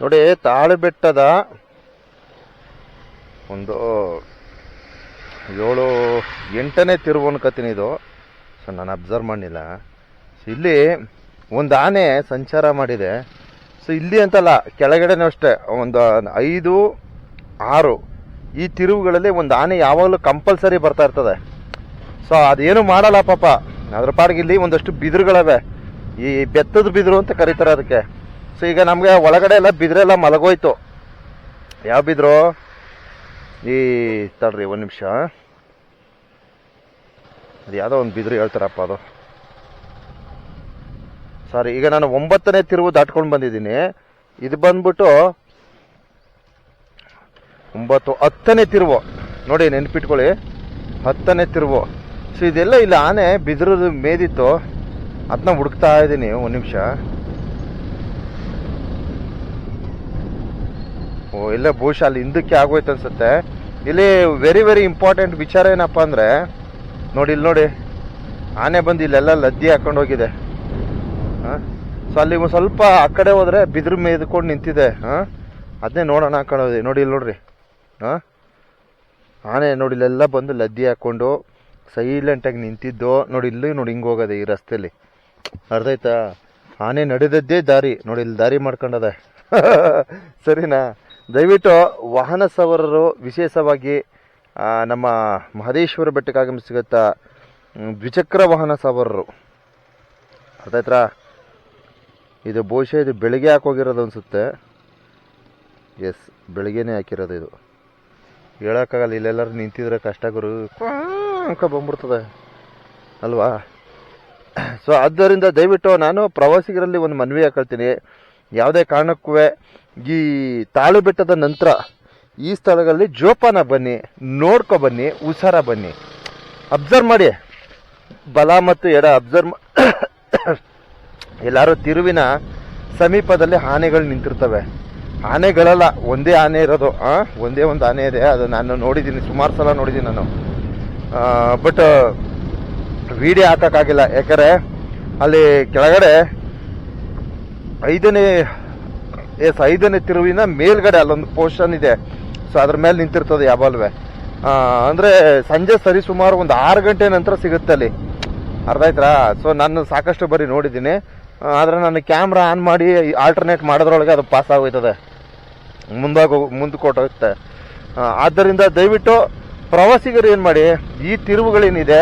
ನೋಡಿ, ತಾಳು ಬೆಟ್ಟದ ಒಂದು ಏಳು, ಎಂಟನೇ ತಿರುವು ಅನ್ಕೋತೀನಿ ಇದು. ಸೊ ನಾನು ಅಬ್ಸರ್ವ್ ಮಾಡಿಲ್ಲ ಸೊ ಇಲ್ಲಿ ಒಂದು ಆನೆ ಸಂಚಾರ ಮಾಡಿದೆ. ಸೊ ಇಲ್ಲಿ ಅಂತಲ್ಲ, ಕೆಳಗಡೆನೂ ಅಷ್ಟೇ, ಒಂದು ಐದು, ಆರು, ಈ ತಿರುವುಗಳಲ್ಲಿ ಒಂದು ಆನೆ ಯಾವಾಗಲೂ ಕಂಪಲ್ಸರಿ ಬರ್ತಾ ಇರ್ತದೆ. ಸೊ ಅದೇನು ಮಾಡಲ್ಲ ಪಾಪ. ಅದ್ರ ಪಾಡಿಗೆ ಇಲ್ಲಿ ಒಂದಷ್ಟು ಬಿದಿರುಗಳವೆ. ಈ ಬೆತ್ತದ ಬಿದಿರು ಅಂತ ಕರೀತಾರೆ ಅದಕ್ಕೆ. ಸೊ ಈಗ ನಮಗೆ ಒಳಗಡೆ ಎಲ್ಲ ಬಿದ್ರೆಲ್ಲ ಮಲಗೋಯ್ತು. ಯಾವ ಬಿದ್ರು? ಈ, ತಡ್ರಿ, ಒಂದು ನಿಮಿಷ. ಅದು ಯಾವುದೋ ಒಂದು ಬಿದ್ರು ಹೇಳ್ತಾರಪ್ಪ ಅದು. ಸಾರಿ ಈಗ ನಾನು ಒಂಬತ್ತನೇ ತಿರುವು ದಾಟ್ಕೊಂಡು ಬಂದಿದ್ದೀನಿ. ಇದು ಬಂದ್ಬಿಟ್ಟು ಒಂಬತ್ತು, ಹತ್ತನೇ ತಿರುವು. ನೋಡಿ, ನೆನ್ಪಿಟ್ಕೊಳ್ಳಿ. ಹತ್ತನೇ ತಿರುವು. ಸೊ ಇದೆಲ್ಲ ಇಲ್ಲ, ಆನೆ ಬಿದಿರದು ಮೇದಿತ್ತು. ಅದನ್ನ ಹುಡುಕ್ತಾ ಇದ್ದೀನಿ ಒಂದು ನಿಮಿಷ. ಇಲ್ಲ ಬಹುಶಃ ಅಲ್ಲಿ ಹಿಂದಕ್ಕೆ ಆಗೋಯ್ತು ಅನ್ಸುತ್ತೆ. ಇಲ್ಲಿ ವೆರಿ ವೆರಿ ಇಂಪಾರ್ಟೆಂಟ್ ವಿಚಾರ ಏನಪ್ಪ ಅಂದ್ರೆ, ನೋಡಿ, ಇಲ್ಲಿ ನೋಡಿ, ಆನೆ ಬಂದು ಇಲ್ಲೆಲ್ಲ ಲದ್ದಿ ಹಾಕೊಂಡು ಹೋಗಿದೆ. ಸೊ ಅಲ್ಲಿ ಒಂದ್ ಸ್ವಲ್ಪ ಆ ಕಡೆ ಹೋದರೆ ಬಿದಿರು ಮೇದ್ಕೊಂಡು ನಿಂತಿದೆ. ಹಾಂ? ಅದನ್ನೇ ನೋಡೋಣ ಹಾಕೊಳ್ಳೋದು ನೋಡಿ, ಇಲ್ಲಿ ನೋಡ್ರಿ. ಹಾಂ? ಆನೆ ನೋಡಿ, ಇಲ್ಲೆಲ್ಲ ಬಂದು ಲದ್ದಿ ಹಾಕೊಂಡು ಸೈಲೆಂಟಾಗಿ ನಿಂತಿದ್ದು. ನೋಡಿ, ಇಲ್ಲಿ ನೋಡಿ, ಹಿಂಗೆ ಹೋಗೋದೆ ಈ ರಸ್ತೆಯಲ್ಲಿ ಅರ್ಧಾಯ್ತಾ ಆಯ್ತಾ? ಆನೆ ನಡೆದದ್ದೇ ದಾರಿ. ನೋಡಿ, ಇಲ್ಲಿ ದಾರಿ ಮಾಡ್ಕೊಂಡದೆ. ಸರಿನಾ? ದಯವಿಟ್ಟು ವಾಹನ ಸವಾರರು ವಿಶೇಷವಾಗಿ ನಮ್ಮ ಮಹದೇಶ್ವರ ಬೆಟ್ಟಕ್ಕೆ ಆಗಮಿಸಿಗತ್ತ ದ್ವಿಚಕ್ರ ವಾಹನ ಸವಾರರು. ಅರ್ಥ ಆಯ್ತಾ ಇದು ಬಹುಶಃ ಇದು ಬೆಳಗ್ಗೆ ಹಾಕೋಗಿರೋದು ಅನಿಸುತ್ತೆ? ಎಸ್ ಬೆಳಗ್ಗೆನೇ ಹಾಕಿರೋದು ಇದು. ಹೇಳೋಕ್ಕಾಗಲ್ಲ, ಇಲ್ಲೆಲ್ಲರೂ ನಿಂತಿದ್ರೆ ಕಷ್ಟ ಗುರು. ಅಂಕ ಬಂದ್ಬಿಡ್ತದೆ. ಅಲ್ವಾ? ಸೊ ಆದ್ದರಿಂದ ದಯವಿಟ್ಟು ನಾನು ಪ್ರವಾಸಿಗರಲ್ಲಿ ಒಂದು ಮನವಿ ಹಾಕೊಳ್ತೀನಿ ಯಾವುದೇ ಕಾರಣಕ್ಕೂ ಈ ತಾಳು ಬೆಟ್ಟದ ನಂತರ ಈ ಸ್ಥಳಗಳಲ್ಲಿ ಜೋಪಾನ ಬನ್ನಿ, ನೋಡ್ಕೊ ಬನ್ನಿ, ಹುಷಾರ ಬನ್ನಿ. ಅಬ್ಸರ್ವ್ ಮಾಡಿ. ಬಲ ಮತ್ತು ಎಡ ಅಬ್ಸರ್ವ್ ಎಲ್ಲರೂ ತಿರುವಿನ ಸಮೀಪದಲ್ಲಿ ಆನೆಗಳು ನಿಂತಿರ್ತವೆ. ಆನೆಗಳಲ್ಲ, ಒಂದೇ ಆನೆ ಇರೋದು. ಒಂದೇ ಒಂದು ಆನೆ ಇದೆ, ಅದು ನಾನು ನೋಡಿದ್ದೀನಿ, ಸುಮಾರು ಸಲ ನೋಡಿದ್ದೀನಿ ನಾನು. ಬಟ್ ವಿಡಿಯೋ ಹಾಕೋಕ್ಕಾಗಿಲ್ಲ. ಯಾಕಂದರೆ, ಅಲ್ಲಿ ಕೆಳಗಡೆ ಐದನೇ ಎಸ್, ಐದನೇ ತಿರುವಿನ ಮೇಲ್ಗಡೆ ಅಲ್ಲೊಂದು ಪೋರ್ಷನ್ ಇದೆ. ಸೊ ಅದ್ರ ಮೇಲೆ ನಿಂತಿರ್ತದೆ ಯಾವಲ್ವೇ ಅಂದ್ರೆ ಸಂಜೆ ಸರಿ ಸುಮಾರು ಒಂದು ಆರು ಗಂಟೆ ನಂತರ ಸಿಗುತ್ತೆ ಅಲ್ಲಿ. ಅರ್ಧ ಆಯ್ತಾ? ಸೊ ನಾನು ಸಾಕಷ್ಟು ಬರೀ ನೋಡಿದ್ದೀನಿ. ಆದರೆ ಆದ್ರೆ ನಾನು ಕ್ಯಾಮ್ರಾ ಆನ್ ಮಾಡಿ ಆಲ್ಟರ್ನೇಟ್ ಮಾಡೋದ್ರೊಳಗೆ ಅದು ಪಾಸ್ ಆಗೋಯ್ತದೆ. ಮುಂದಾಗ ಮುಂದೆ ಕೊಟ್ಟೋಗುತ್ತೆ ಆದ್ದರಿಂದ ದಯವಿಟ್ಟು ಪ್ರವಾಸಿಗರು ಏನು ಮಾಡಿ, ಈ ತಿರುವುಗಳೇನಿದೆ,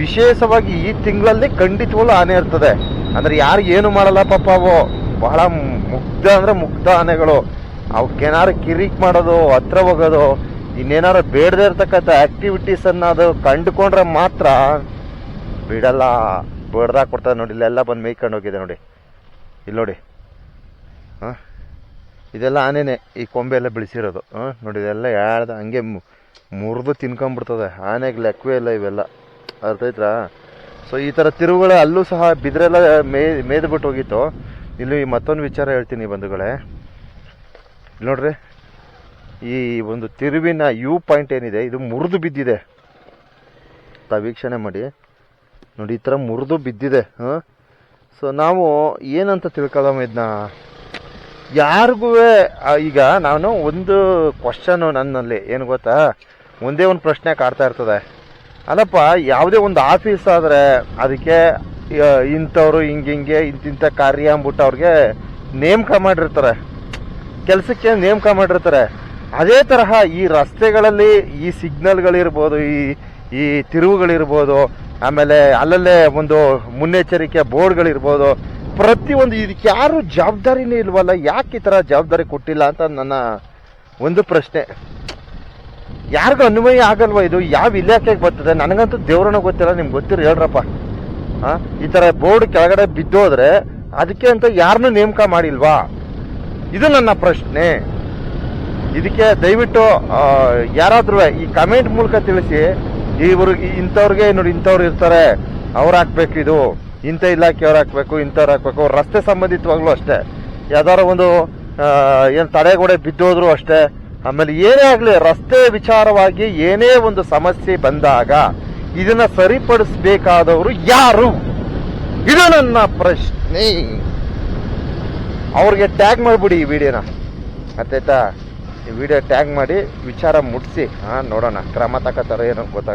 ವಿಶೇಷವಾಗಿ ಈ ತಿಂಗಳಲ್ಲಿ ಖಂಡಿತವಾಗ್ಲೂ ಆನೆ ಇರ್ತದೆ. ಅಂದ್ರೆ ಯಾರು ಏನು ಮಾಡಲ್ಲ ಪಾಪ ಅವು. ಬಹಳ ಮುಗ್ಧ ಅಂದರೆ ಮುಗ್ಧ ಆನೆಗಳು. ಅವಕ್ಕೇನಾರು ಕಿರಿಕ್ ಮಾಡೋದು, ಹತ್ರ ಹೋಗೋದು, ಇನ್ನೇನಾರು ಬೇಡದೇ ಇರ್ತಕ್ಕಂಥ ಆಕ್ಟಿವಿಟೀಸ್ ಅನ್ನ ಅದು ಕಂಡುಕೊಂಡ್ರೆ ಮಾತ್ರ ಬಿಡಲ್ಲ. ಬಡ್ದಾಗ ಕೊಡ್ತಾರೆ ನೋಡಿ, ಇಲ್ಲೆಲ್ಲ ಬಂದು ಮೇಯ್ಕೊಂಡು ಹೋಗಿದೆ ನೋಡಿ. ಇಲ್ಲಿ ನೋಡಿ. ಹಾಂ? ಇದೆಲ್ಲ ಆನೆನೆ, ಈ ಕೊಂಬೆ ಎಲ್ಲ ಬೆಳೆಸಿರೋದು. ಹಾಂ? ನೋಡಿ, ಇದೆಲ್ಲ ಯಾರ್ದು, ಹಂಗೆ ಮುರಿದು ತಿನ್ಕೊಂಬಿಡ್ತದೆ. ಆನೆಗೆ ಲೆಕ್ಕವೇ ಇಲ್ಲ ಇವೆಲ್ಲ. ಅರ್ಥೈತ್ರಾ ಸೊ ಈ ಥರ ತಿರುವುಗಳ ಅಲ್ಲೂ ಸಹ ಬಿದ್ರೆಲ್ಲ ಮೇ, ಮೇದ್ಬಿಟ್ಟು ಹೋಗಿತ್ತು. ಇಲ್ಲಿ ಮತ್ತೊಂದು ವಿಚಾರ ಹೇಳ್ತೀನಿ ಬಂಧುಗಳೇ. ನೋಡ್ರಿ, ಈ ಒಂದು ತಿರುವಿನ ಯು ಪಾಯಿಂಟ್ ಏನಿದೆ, ಇದು ಮುರಿದು ಬಿದ್ದಿದೆ. ವೀಕ್ಷಣೆ ಮಾಡಿ. ನೋಡಿ, ಈ ಥರ ಮುರಿದು ಬಿದ್ದಿದೆ, ಹಾಂ? ಸೊ ನಾವು ಏನಂತ ತಿಳ್ಕೊಳ್ಳೋಮ ಇದನ್ನ ಯಾರಿಗೂ ಈಗ ನಾನು ಒಂದು ಕ್ವಶನು ನನ್ನಲ್ಲಿ, ಏನು ಗೊತ್ತಾ? ಒಂದೇ ಒಂದು ಪ್ರಶ್ನೆ ಕಾಡ್ತಾ ಇರ್ತದೆ. ಅಲ್ಲಪ್ಪ, ಯಾವುದೇ ಒಂದು ಆಫೀಸ್ ಆದರೆ ಅದಕ್ಕೆ ಇಂಥವ್ರು ಹಿಂಗೆ ಹಿಂಗೆ ಇಂತಿಂಥ ಕಾರ್ಯ ಅಂದ್ಬಿಟ್ಟು ಅವ್ರಿಗೆ ನೇಮಕ ಮಾಡಿರ್ತಾರೆ. ಕೆಲಸಕ್ಕೆ ನೇಮಕ ಮಾಡಿರ್ತಾರೆ. ಅದೇ ತರಹ ಈ ರಸ್ತೆಗಳಲ್ಲಿ ಈ ಸಿಗ್ನಲ್ಗಳಿರ್ಬೋದು, ಈ ಈ ತಿರುವುಗಳಿರ್ಬೋದು, ಆಮೇಲೆ ಅಲ್ಲಲ್ಲೇ ಒಂದು ಮುನ್ನೆಚ್ಚರಿಕೆ ಬೋರ್ಡ್ಗಳಿರ್ಬೋದು, ಪ್ರತಿಯೊಂದು ಇದಕ್ಕೆ ಯಾರು ಜವಾಬ್ದಾರಿನೇ ಇಲ್ವಲ್ಲ, ಯಾಕೆ ಈ ಥರ ಜವಾಬ್ದಾರಿ ಕೊಟ್ಟಿಲ್ಲ ಅಂತ ನನ್ನ ಒಂದು ಪ್ರಶ್ನೆ. ಯಾರಿಗೂ ಅನ್ವಯ ಆಗಲ್ವ ಇದು? ಯಾವ ಇಲಾಖೆಗೆ ಬರ್ತದೆ? ನನಗಂತೂ ದೇವ್ರನ್ನ ಗೊತ್ತಿಲ್ಲ, ನಿಮ್ಗೆ ಗೊತ್ತಿರ ಹೇಳ್ರಪ್ಪ. ಈ ತರ ಬೋರ್ಡ್ ಕೆಳಗಡೆ ಬಿದ್ದೋದ್ರೆ ಅದಕ್ಕೆ ಅಂತ ಯಾರನ್ನೂ ನೇಮಕ ಮಾಡಿಲ್ವಾ? ಇದು ನನ್ನ ಪ್ರಶ್ನೆ. ಇದಕ್ಕೆ ದಯವಿಟ್ಟು ಯಾರಾದ್ರೂ ಈ ಕಮೆಂಟ್ ಮೂಲಕ ತಿಳಿಸಿ ಇವ್ರಿಗೆ ಇಂಥವ್ರಿಗೆ, ನೋಡಿ, ಇಂಥವ್ರು ಇರ್ತಾರೆ ಅವ್ರು ಹಾಕ್ಬೇಕು ಇದು. ಇಂಥ ಇಲಾಖೆಯವ್ರು ಹಾಕ್ಬೇಕು ಇಂಥವ್ರು ಹಾಕ್ಬೇಕು ರಸ್ತೆ ಸಂಬಂಧಿತವಾಗ್ಲೂ ಅಷ್ಟೇ. ಯಾವ್ದಾರ ಒಂದು ಏನು ತಡೆಗೋಡೆ ಬಿದ್ದೋದ್ರು ಅಷ್ಟೇ. ಆಮೇಲೆ ಏನೇ ಆಗಲಿ, ರಸ್ತೆ ವಿಚಾರವಾಗಿ ಏನೇ ಒಂದು ಸಮಸ್ಯೆ ಬಂದಾಗ ಇದನ್ನ ಸರಿಪಡಿಸಬೇಕಾದವರು ಯಾರು? ಇದು ನನ್ನ ಪ್ರಶ್ನೆ. ಅವ್ರಿಗೆ ಟ್ಯಾಗ್ ಮಾಡ್ಬಿಡಿ ಈ ವಿಡಿಯೋನ ಅರ್ಥಾಯ್ತಾ ಈ ವಿಡಿಯೋ ಟ್ಯಾಗ್ ಮಾಡಿ ವಿಚಾರ ಮುಟ್ಸಿ. ಹಾಂ, ನೋಡೋಣ. ಕ್ರಮ ತಗೋತಾರೋ ಏನೋ ಗೊತ್ತಾಗ